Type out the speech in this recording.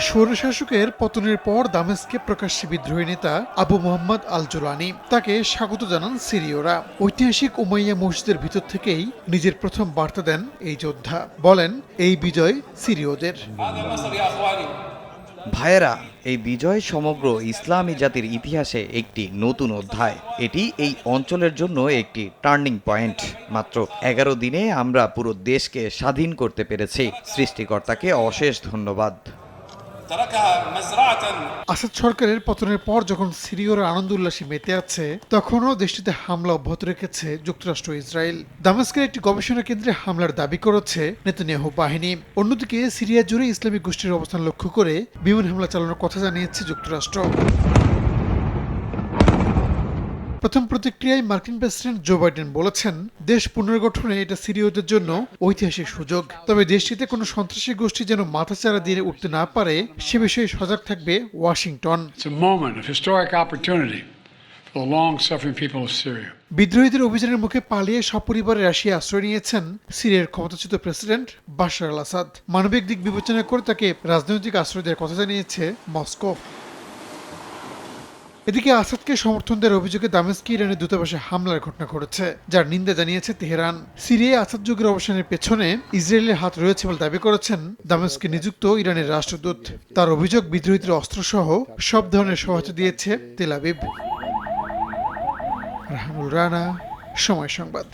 স্বৈরশাসকের পতনের পর দামেস্কে প্রকাশ্যে বিদ্রোহী নেতা আবু মোহাম্মদ আল জোলানি তাকে স্বাগত জানান সিরিয়রা। ঐতিহাসিক উমাইয়া মসজিদের ভিতর থেকেই নিজের প্রথম বার্তা দেন এই যোদ্ধা। বলেন, এই বিজয় সিরিয়দের। ভাইয়েরা, এই বিজয় সমগ্র ইসলামী জাতির ইতিহাসে একটি নতুন অধ্যায়। এটি এই অঞ্চলের জন্য একটি টার্নিং পয়েন্ট। মাত্র এগারো দিনে আমরা পুরো দেশকে স্বাধীন করতে পেরেছি। সৃষ্টিকর্তাকে অশেষ ধন্যবাদ। আসাদ সরকারের পতনের পর যখন সিরিয়র আনন্দ উল্লাসী মেতে আছে, তখনও দেশটিতে হামলা অব্যাহত রেখেছে যুক্তরাষ্ট্র ইসরায়েল। দামেস্কের একটি গবেষণা কেন্দ্রে হামলার দাবি করেছে নেতানিয়াহু বাহিনী। অন্যদিকে, সিরিয়া জুড়ে ইসলামিক গোষ্ঠীর অবস্থান লক্ষ্য করে বিমান হামলা চালানোর কথা জানিয়েছে যুক্তরাষ্ট্র। প্রথম প্রতিক্রিয়ায় মার্কিন প্রেসিডেন্ট জো বাইডেন বলেছেন দেশ পুনর্গঠনে এটা সিরিয়দের জন্য ঐতিহাসিক সুযোগ। তবে দেশটিতে কোনো সন্ত্রাসী গোষ্ঠী যেন মাথাচাড়া দিয়ে উঠতে না পারে সে বিষয়ে সজাগ থাকবে ওয়াশিংটন. বিদ্রোহীদের অভিযানের মুখে পালিয়ে সপরিবারে রাশিয়া আশ্রয় নিয়েছেন সিরিয়ার ক্ষমতাচ্যুত প্রেসিডেন্ট বাশার আল আসাদ মানবিক দিক বিবেচনা করে তাকে রাজনৈতিক আশ্রয় দেওয়ার কথা জানিয়েছে মস্কো। এদিকে আসাদকে সমর্থন দেওয়ার অভিযোগে দামেস্কি, ইরানের দূতাবাসে হামলার ঘটনা ঘটেছে, যার নিন্দা জানিয়েছে তেহরান। সিরিয়ায় আসাদ যুগের অবসানের পেছনে ইসরায়েলের হাত রয়েছে বলে দাবি করেছেন দামেস্কে নিযুক্ত ইরানের রাষ্ট্রদূত। তার অভিযোগ, বিদ্রোহীদের অস্ত্র সহ সব ধরনের সহায়তা দিয়েছে তেলাবিব রানা, সময় সংবাদ।